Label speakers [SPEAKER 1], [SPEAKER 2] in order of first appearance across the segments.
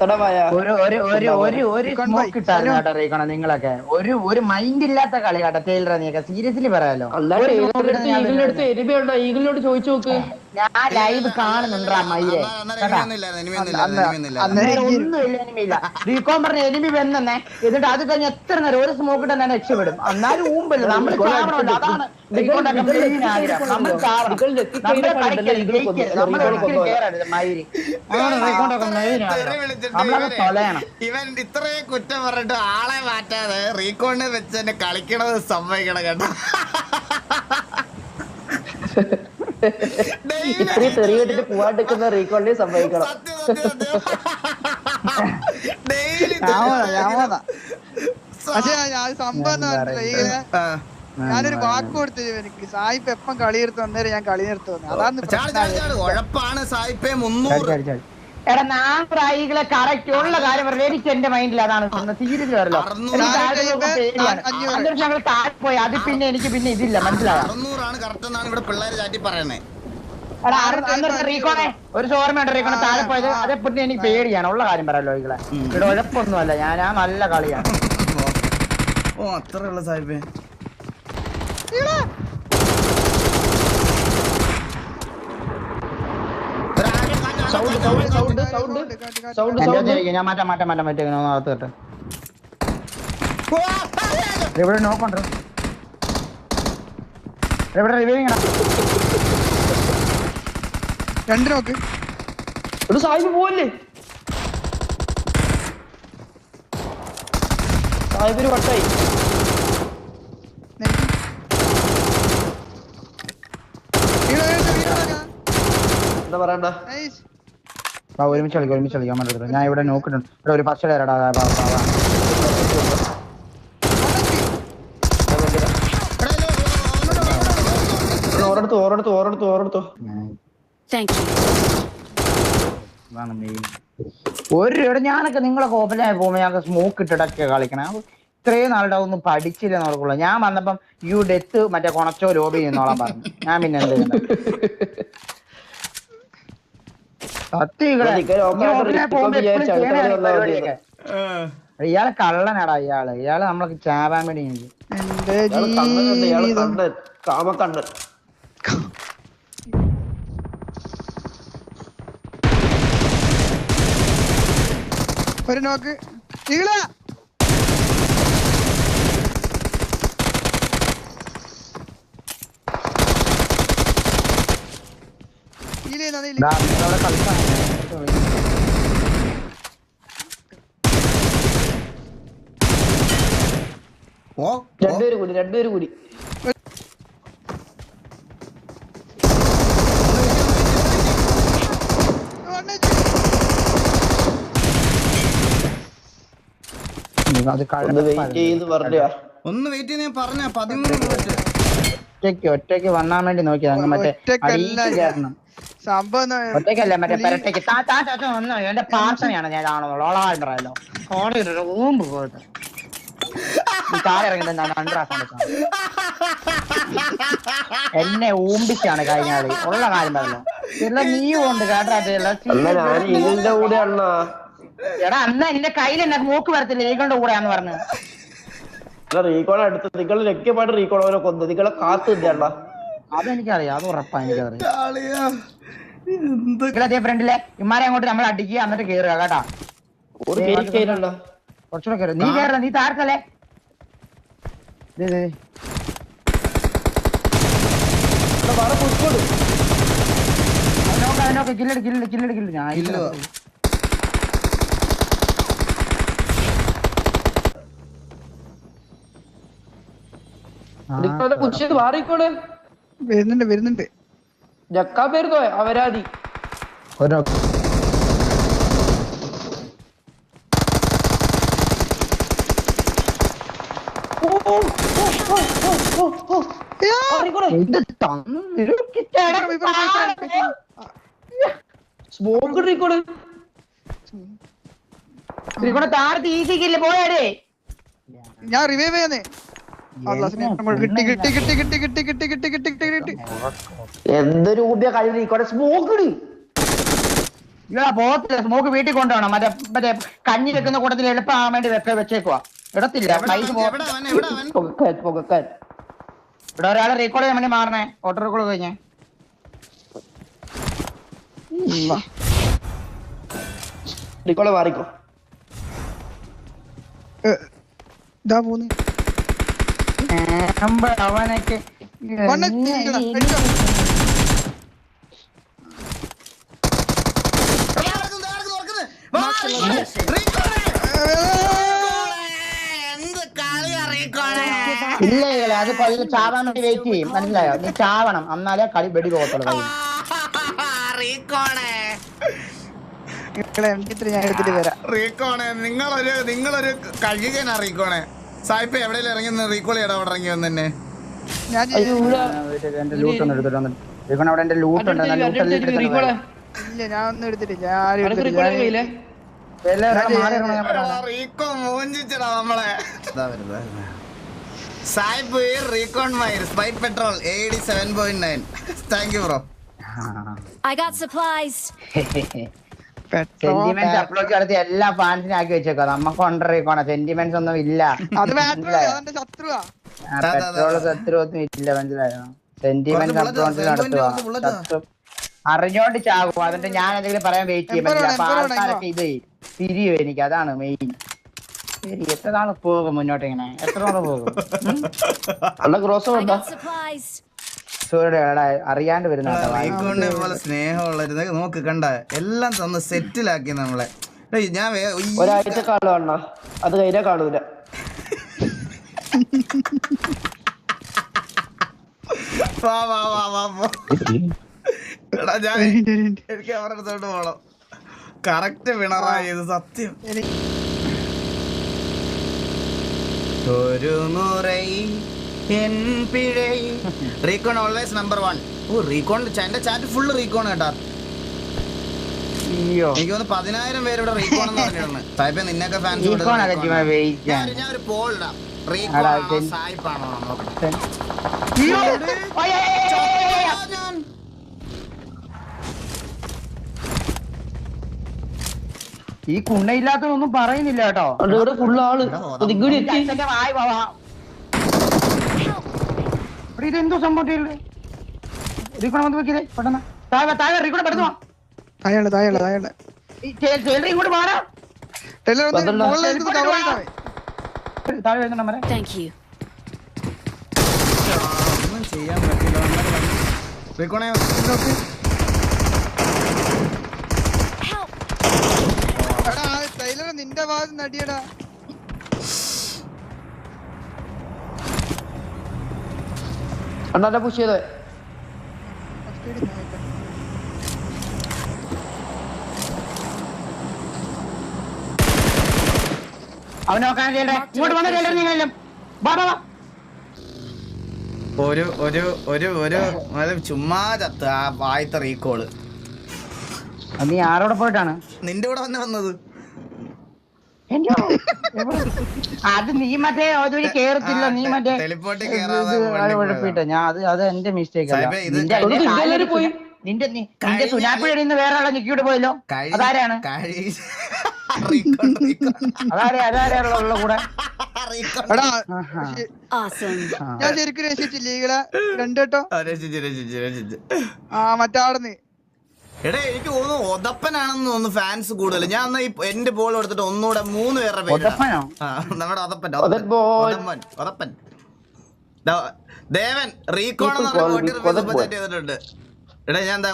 [SPEAKER 1] ഒരു ഒരു ഒരു ഒരു ഒരു സ്മോക്ക്
[SPEAKER 2] ബൈ.
[SPEAKER 1] ഇട്ടായിരുന്നു കേട്ടോ റീക്കോണ നിങ്ങളൊക്കെ. ഒരു ഒരു മൈൻഡ് ഇല്ലാത്ത കളി കേട്ടോ ടൈലറ നീയൊക്കെ. സീരിയസ്ലി പറയാലോ.
[SPEAKER 3] ഈഗിളിനോട് ചോദിച്ചു നോക്ക്.
[SPEAKER 1] ഞാൻ ലൈവ് കാണുന്നുണ്ടാ മയിലെ. ഒന്നുമില്ല എനിമിയില്ല പറഞ്ഞ എനിമി വന്നെ എന്നിട്ട് അത് കഴിഞ്ഞ് എത്ര നേരം ഒരു സ്മോക്ക് ഇട്ടാൽ തന്നെ രക്ഷപ്പെടും. എന്നാലും ഊമ്പല്ല നമ്മൾ ചാവണമല്ലോ അതാണ് നമ്മൾ ചാവണം. നമ്മൾ
[SPEAKER 3] കഴിഞ്ഞാൽ
[SPEAKER 1] കളിക്കരുത് ജയിക്കരുത്. നമ്മൾ
[SPEAKER 3] ഈഗിൾ
[SPEAKER 1] ഒരിക്കലും
[SPEAKER 3] കൊന്നു.
[SPEAKER 1] കേറരുത് മയിൽ. അതാണ് റീകോണിന്റെ ഒക്കെ main നമ്മളത് തൊലയണം.
[SPEAKER 4] ഇവൻ ഇത്രയും കുറ്റം പറഞ്ഞിട്ട് ആളെ മാറ്റാതെ റീകോണിനെ വെച്ച് തന്നെ കളിക്കണത് സംഭവിക്കണം കേട്ടോ.
[SPEAKER 3] ഇത്രയും തെറി കേട്ടിട്ട് പോവാണ്ടിരിക്കുന്ന സംഭവിക്കണം.
[SPEAKER 2] ഞാനൊരു വാക്ക് കൊടുത്തു എനിക്ക്. സായിപ്പ് എപ്പം കളി നിർത്തുന്നേരം ഞാൻ കളി നിർത്തുന്നു അതാണ്
[SPEAKER 4] കുഴപ്പാണ് സായിപ്പേ മുന്നൂറ്.
[SPEAKER 1] എടാ ഞാൻ പ്രായികളെ കറക്റ്റ് ഉള്ള കാര്യം പറഞ്ഞു എനിക്ക് എന്റെ മൈൻഡിൽ അതാണ് സീരിയസ് വരല്ലോ എനിക്ക് താഴെ പേടിയാണ്. ഞങ്ങൾ താഴെ പോയി. അത് പിന്നെ എനിക്ക് പിന്നെ ഇതില്ല. മനസ്സിലായോ?
[SPEAKER 4] അറുന്നൂറാണ് കറക്റ്റ് എന്നാണ് ഇവിടെ പിള്ളേര് ചാറ്റി പറയണേ.
[SPEAKER 1] എടാ ഒരു ചോർമയുണ്ട് റീക്കോണെ? താഴെ പോയത് അതെ പിന്നെ എനിക്ക് പേടിയാണ്. ഉള്ള കാര്യം പറയാലോ ഈകളെ. ഇവിടെ ഉഴപ്പൊന്നുമല്ല ഞാൻ ആ നല്ല കളിയാണ്.
[SPEAKER 4] ഓ അത്രയുള്ള സായിപ്പേ.
[SPEAKER 1] ഞാൻ മാറ്റാം മാറ്റാം മാറ്റാം മാറ്റാം അകത്ത് കേട്ടോ. ഇവിടെ നോക്കണ്ട ഇവിടെ റിവ്യൂവിങ്
[SPEAKER 2] രണ്ട് നോക്ക്
[SPEAKER 3] ഒരു സാഹിബ് പോവല്ലേ? സാഹിബിന് വട്ടായി. എന്താ പറയണ്ട?
[SPEAKER 1] വാ ഒരുമിച്ച് കളിക്കാം ഒരുമിച്ച് കളിക്കാൻ വേണ്ടി ഞാൻ ഇവിടെ നോക്കിട്ടുണ്ട് ഇവിടെ ഒരു ഫസ്റ്റ് തരടാ
[SPEAKER 3] ഓരോടത്ത് ഓരോടത്ത് ഓരോടത്ത് ഓരോടത്തോ.
[SPEAKER 1] അതാണ് മെയിൻ ഒരു ഇവിടെ ഞാനൊക്കെ നിങ്ങളെ കോപ്പലായി പോകുമ്പോ ഞങ്ങൾക്ക് സ്മോക്ക് ഇട്ടിട്ടൊക്കെ കളിക്കണം. ഇത്രയും നാളുടെ ഒന്നും പഠിച്ചില്ല നോക്കുള്ളൂ ഞാൻ വന്നപ്പം യു ഡെത്ത് മറ്റേ കൊണച്ചോ ലോബി എന്നോളാൻ പറഞ്ഞു. ഞാൻ പിന്നെ എന്ത് ഇയാൾ കള്ളനാടാ ഇയാൾ. ഇയാൾ നമ്മളൊക്കെ ചാവാൻ വേണ്ടി
[SPEAKER 2] ഒരു നോക്ക്
[SPEAKER 4] ഇയാൾ നദിയിൽ
[SPEAKER 3] നദിയിൽ കൂടി കൂടി. ഒന്ന് വെയിറ്റ് ചെയ്ത്
[SPEAKER 4] ഞാൻ പതിമൂന്ന്
[SPEAKER 1] ഒറ്റയ്ക്ക് ഒറ്റയ്ക്ക് വണ്ണാൻ വേണ്ടി നോക്കിയാ മറ്റേ
[SPEAKER 2] സംഭവം എന്താ
[SPEAKER 1] ഒറ്റയ്ക്കല്ല മറ്റേ പെരട്ടയ്ക്ക് താ താ ചാച്ച വന്നോ. എന്റെ പ്രാർത്ഥനയാണ് ഞാൻ പറയല്ലോ ഓടി പോയിട്ട്. രണ്ടാസം എന്നെ ഊമ്പിച്ചാണ് കഴിഞ്ഞ കളി ഉള്ള കാര്യം പറയല്ലോ പിന്നെ നീ ഉണ്ട് കേട്ടാ
[SPEAKER 3] അല്ല ഞാൻ ഇതിന്റെ കൂടെ അണ്ണാ.
[SPEAKER 1] എടാ അന്ന് എന്റെ കയ്യിൽ എന്നെ മൂക്ക് വരത്തില്ല. നീകളുടെ കൂടെയാന്ന് പറഞ്ഞു.
[SPEAKER 3] റീകോൺ നിങ്ങൾ ലക്ഷ്യമായിട്ട് റീകോൺ അവരെ കൊന്നു. നിങ്ങളെ കാത്തു
[SPEAKER 1] അതെനിക്കറിയാം. അത് ഉറപ്പാ എനിക്കറിയാം. ഫ്രണ്ടിലെ ഇമാരെ അങ്ങോട്ട് നമ്മൾ അടിക്കുക എന്നിട്ട് കേറുക കേട്ടാ. നീ കേറ. നീ താർക്കല്ലേ ഞാൻ
[SPEAKER 2] വരുന്നുണ്ട് വരുന്നുണ്ട്.
[SPEAKER 3] ജക്കാപ്പേരുതോ അവരാതി സ്മോക്ക്
[SPEAKER 2] ഞാൻ റിവൈവ് ചെയ്യുന്നേ
[SPEAKER 3] എന്തൊരു ഊബിയ കഴിവ് റീകോൺ സ്മോക്ക്
[SPEAKER 1] ഇല്ല പോകത്തില്ല സ്മോക്ക് വീട്ടിൽ കൊണ്ടുപോകണം മറ്റേ മറ്റേ കഞ്ഞി വെക്കുന്ന കൂട്ടത്തിൽ എളുപ്പമാകാൻ വേണ്ടി വെക്ക വെച്ചേക്കുവാ. ഇടത്തില്ല പൈസ ഇവിടെ ഒരാളെ റീകോൾ ചെയ്യാൻ വേണ്ടി മാറണേ. ഓട്ടോ റീകോൾ കഴിഞ്ഞേ.
[SPEAKER 3] റീകോളെ മാറിക്കോ.
[SPEAKER 2] ഇതാ പോന്ന്.
[SPEAKER 1] അവനൊക്കെ
[SPEAKER 4] റീക്കോണേ?
[SPEAKER 1] ഇല്ല ഇല്ല അത് ചാവാൻ വേണ്ടി വെയിറ്റ് ചെയ്യും. മനസ്സിലായോ? നീ ചാവണം. എന്നാലേ കളി വെടി പോകത്തുള്ളൂ
[SPEAKER 4] നിങ്ങളൊരു നിങ്ങളൊരു കഴുകനാ റീക്കോണേ സായിപ്പ് എവിടെയെങ്കിലും ഇറങ്ങി നിന്ന് റീകോൾ ചെയ്യടാ അവിടെ ഇറങ്ങി വന്നെ
[SPEAKER 2] ഞാൻ
[SPEAKER 3] അയ്യോ
[SPEAKER 1] എന്റെ ലൂട്ട് ഒന്ന് എടുത്തിട്ട് വന്നിട്ട്. ഇവൻ അവിടെ എന്റെ ലൂട്ട് ഉണ്ട്. ലൂട്ട്
[SPEAKER 3] റീകോളെ
[SPEAKER 2] ഇല്ല ഞാൻ ഒന്നും എടുത്തിട്ടില്ല. ഞാൻ ആരും
[SPEAKER 3] അനക്ക്
[SPEAKER 2] എടുത്തിട്ടില്ല.
[SPEAKER 3] റീകോളെ കയ്യില്ലേ
[SPEAKER 4] റീക്കോ മൂഞ്ചിച്ചടാ നമ്മളെ. സായിപ്പ് recon മൈർ spy patrol A D seven point nine thank you bro
[SPEAKER 5] I got supplies.
[SPEAKER 1] Sentiments upload നടത്തി എല്ലാ ഫാൻസിനും ആക്കി വെച്ചേക്കോ. നമ്മക്ക് കൊണ്ടറിയിക്കോണ സെന്റിമെന്റ്സ് ഒന്നും ഇല്ല. പെട്രോൾ ശത്രുവൊന്നും ഇല്ല മനസ്സിലായോ? Sentiment upload. നടത്തുക അറിഞ്ഞോണ്ട് ചാകും അതിന്റെ ഞാൻ എന്തെങ്കിലും പറയാൻ വെയിറ്റ് ചെയ്യും
[SPEAKER 2] എപ്പോഴാണ്,
[SPEAKER 1] അപ്പൊ ആൾക്കാരൊക്കെ ഇത് തിരിയും എനിക്ക്. അതാണ് മെയിൻ ശരി എത്ര നാൾ പോകും മുന്നോട്ട് ഇങ്ങനെ എത്ര നാൾ പോകും?
[SPEAKER 3] അല്ല ക്രോസ് ഉണ്ടോ
[SPEAKER 1] അറിയാണ്ട് വരുന്ന
[SPEAKER 4] പോലെ സ്നേഹമുള്ളരുത് നോക്ക് കണ്ട. എല്ലാം തന്ന് സെറ്റിലാക്കി നമ്മളെ. ഞാൻ
[SPEAKER 3] ഒരാഴ്ച കാണും അണ്ണ. അത് കഴിഞ്ഞാ കാണൂല.
[SPEAKER 4] വാ വാ വാ വാ. എടാ ഞാൻ എനിക്ക് അവരുടെ അടുത്തോട്ട് പോണം. കറക്റ്റ് വിണറായി സത്യം. ഒരു മുறை എൻ പിഴை റീകോൺ ഓൾവേസ് നമ്പർ വൺ ഓ റീകോൺ എന്റെ ചാറ്റ് ഫുള്ള് റീകോൺ കേട്ടാ. എനിക്ക് തോന്നുന്നു പതിനായിരം പേര് ഇവിടെ റീകോൺ എന്ന് സായിപ്പേ നിന്നൊക്കെ ഫാൻസ് ഞാൻ ഞാൻ ഒരു പോൾ ഇടാം. റീകോൺ ആണോ സായിപ്പാണോ നോക്കട്ടെ
[SPEAKER 1] ഈ കുണ്ണയില്ലാത്തതൊന്നും പറയുന്നില്ല കേട്ടോ.
[SPEAKER 3] ഫുള്ള്
[SPEAKER 1] ആൾ. വായ് ഇതെന്തോ സംഭവം റീക്കോൺ വന്ന് വെക്കില്ലേ പെട്ടെന്ന്. താഴെ താഴെ റീക്കോൺ പെട്ടെന്ന് വാ.
[SPEAKER 2] താഴെ താഴെ താഴെ
[SPEAKER 1] ഈ ചേ- ചേട്ടൻ ഇങ്ങോട്ട്
[SPEAKER 2] ചെയ്താ
[SPEAKER 1] താഴെ വരുന്നുണ്ടോ മരെ
[SPEAKER 5] Thank you.
[SPEAKER 4] ഒന്നും ചെയ്യാൻ പറ്റില്ല.
[SPEAKER 2] ആ ടൈലർ നിന്റെ ഭാഗത്ത് നടിയടാ.
[SPEAKER 3] അണ്ണാന്റെ പുഷ് ചെയ്തേ
[SPEAKER 1] അവൻ നോക്കാൻ ഇങ്ങോട്ട് വന്ന
[SPEAKER 4] ഒരു ഒരു ഒരു ഒരു ചുമ്മാ ചത്ത്. ആ വായത്തെ
[SPEAKER 1] റീകോൾ നീ ആരോടെ പോയിട്ടാണ്?
[SPEAKER 4] നിന്റെ കൂടെ വന്ന് വന്നത്?
[SPEAKER 1] അത് നീ മറ്റേ അതുവഴി കേറത്തില്ല നീ മറ്റേ കുഴപ്പമില്ല. ഞാൻ അത് അത് എന്റെ മിസ്റ്റേക്ക് നിന്റെ നിന്റെ സുനാപ്പിയുടെ നിന്ന് വേറെ ആളെ നിക്കിയോട്ട് പോയല്ലോ? അതാരാണ്. അതാരെ അതാരാ ഉള്ള കൂടെ.
[SPEAKER 2] ഞാൻ ശരിക്കും രക്ഷിച്ചില്ല? ഈ രണ്ടു കേട്ടോ.
[SPEAKER 4] ആ
[SPEAKER 2] മറ്റാടുന്ന്
[SPEAKER 4] എടാ എനിക്ക് തോന്നുന്നു ഒതപ്പനാണെന്ന് തോന്നുന്നു ഫാൻസ് കൂടുതൽ. ഞാൻ എന്നാ ഈ എന്റെ ബോൾ എടുത്തിട്ട് ഒന്നുകൂടെ മൂന്ന് പേരുടെ പേര്. നമ്മുടെ ഒതപ്പൻ
[SPEAKER 3] ഒതപ്പൻ.
[SPEAKER 4] ദേവൻ റീകോൺ ചെയ്തിട്ടുണ്ട്. എടാ ഞാൻ എന്താ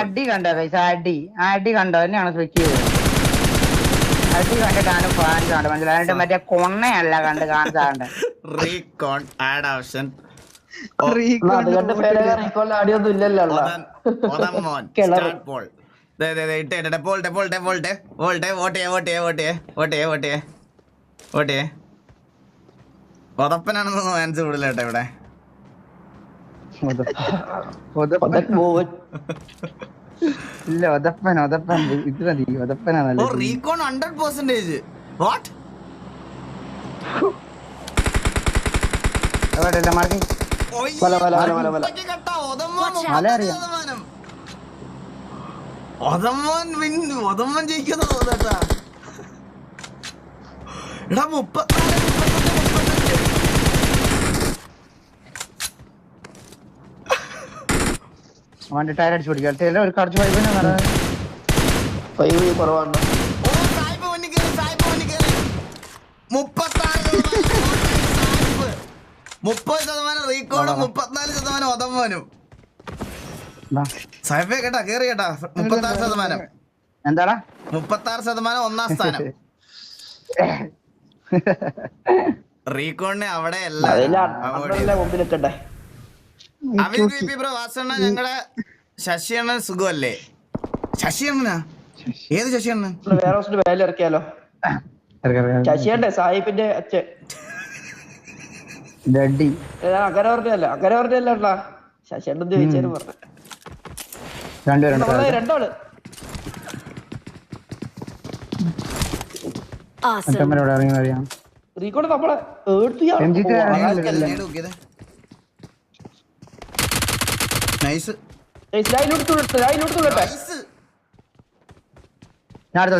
[SPEAKER 1] അടി കണ്ടോ പൈസ അടി. അടി കണ്ടോ? തന്നെയാണ് സ്വിച്ച് ചെയ്തത്. അടി കണ്ടിട്ടാണ് ഫാൻ കണ്ടത്. മനസ്സിലായിട്ട് മറ്റേ കൊണ്ണയല്ല കണ്ട് കാണാണ്ട്
[SPEAKER 4] റീകോൺ ആഡ് ഓപ്ഷൻ ഒതപ്പനാണെന്ന് കൂടുതൽ കേട്ടോ ഇവിടെ.
[SPEAKER 1] ഇല്ല ഒതപ്പൻ ഒതപ്പൻ ഇത് മതി
[SPEAKER 4] ഓ
[SPEAKER 1] ഒതപ്പനാണല്ലോ
[SPEAKER 4] റീകോൺ ഹൺഡ്രഡ് പെർസെന്റേജ് വാട്ട്
[SPEAKER 1] എവിടെ മാർക്കി
[SPEAKER 4] ഒയ്യ്,
[SPEAKER 3] വല, വല, വല, വല, വല.
[SPEAKER 4] മുപ്പത്തി ഒതമ്മോൻ.
[SPEAKER 1] വല അറിയാം.
[SPEAKER 4] ഒതമ്മോൻ win- ജയിക്കുന്ന തോന്നട്ടാ എടാ മുപ്പത്തഞ്ച്
[SPEAKER 1] അവന്റെ ടയർ അടിച്ചു പിടിക്കാം. ടയർ ഒരു കടച്ചു പൈപ്പിനെ പൈപ്പ്
[SPEAKER 3] ഫൈവ് കുറവാണ്.
[SPEAKER 4] മുപ്പത്താറ്. മുപ്പത് ശതമാനം റീകോണും മുപ്പത്തിനാല് ശതമാനം ഒതമ്മനും സായിപ്പേ കേട്ടാ കേറി കേട്ടാ. മുപ്പത്തി ആറ് ശതമാനം.
[SPEAKER 1] എന്താടാ?
[SPEAKER 4] മുപ്പത്താറ് ശതമാനം ഒന്നാം സ്ഥാനം. റീകോണിനെ അവിടെ ബ്രോ വാസണ്ണ ഞങ്ങളെ ശശിയണ്ണൻ സുഖമല്ലേ? ശശിയണ്ണനാ? ഏത് ശശിയണ്ണൻ?
[SPEAKER 3] വേറെ ഇറക്കിയാലോ ശശിയണ്ടേ സാഹിബിന്റെ അച്ഛൻ. അകരവരുടെ അല്ല അകരവരുടെ അല്ല അണ്ണാ ശശിയണ്ണെന്ന് ചോദിച്ചാലും പറഞ്ഞു.
[SPEAKER 1] രണ്ടാൾ
[SPEAKER 3] റീക്കോട് നമ്മളെ ഞാൻ.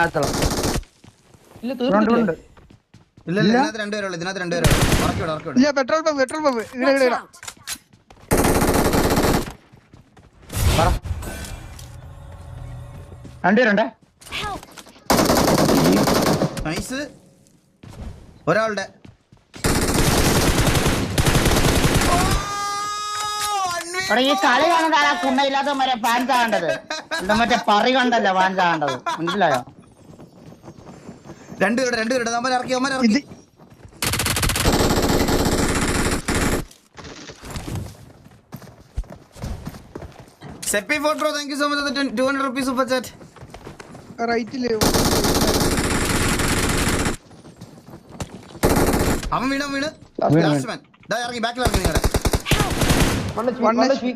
[SPEAKER 1] അടുത്തോളാം
[SPEAKER 3] ഇല്ല
[SPEAKER 1] ഉണ്ട്.
[SPEAKER 4] ഇല്ല
[SPEAKER 2] പെട്രോൾ പമ്പ് പെട്രോൾ പമ്പ്. ഇവിടെ ഇവിടെ
[SPEAKER 1] രണ്ടുപേരുണ്ടേ
[SPEAKER 4] നൈസ്. ഒരാളുടെ.
[SPEAKER 1] ഈ കളി കാണുന്നതാണ് കുണ്ണയില്ലാത്ത മറ്റേ ഫാൻ ചാകേണ്ടത് മറ്റേ പറി കണ്ടല്ലോ ചാകേണ്ടത് മനസ്സിലായോ?
[SPEAKER 4] രണ്ടുപേരുടെ രണ്ടുപേരുടെ. നമ്മൾ ഇറക്കി അമ്മ ഇറക്കി.
[SPEAKER 2] ഇത്
[SPEAKER 4] സെപ്പി photo thank you so much two hundred rupees super chat
[SPEAKER 2] റൈറ്റിൽ.
[SPEAKER 4] അവൻ വീണ വീണ്.
[SPEAKER 1] വീണ്,
[SPEAKER 4] ലാസ്റ്റ് മാൻ ദാ ഇറങ്ങി. ബാക്കിൽ ഇറങ്ങി നിങ്ങളുടെ
[SPEAKER 3] വണ്ണം ചീ-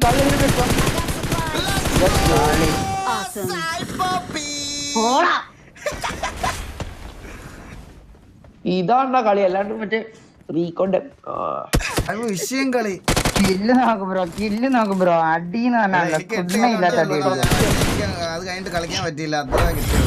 [SPEAKER 3] ഇതാണ് കളി. അല്ലാണ്ട് മറ്റേ റീക്കോണ്ട്
[SPEAKER 4] അത് വിഷയം കളി.
[SPEAKER 1] കില്ല് നോക്കും ബ്രോ. കില്ല് നോക്കും ബ്രോ. പറഞ്ഞാൽ അടി.
[SPEAKER 4] ഞാൻ- എനിക്ക് അത് കഴിഞ്ഞിട്ട് കളിക്കാൻ പറ്റിയില്ല. അത്ര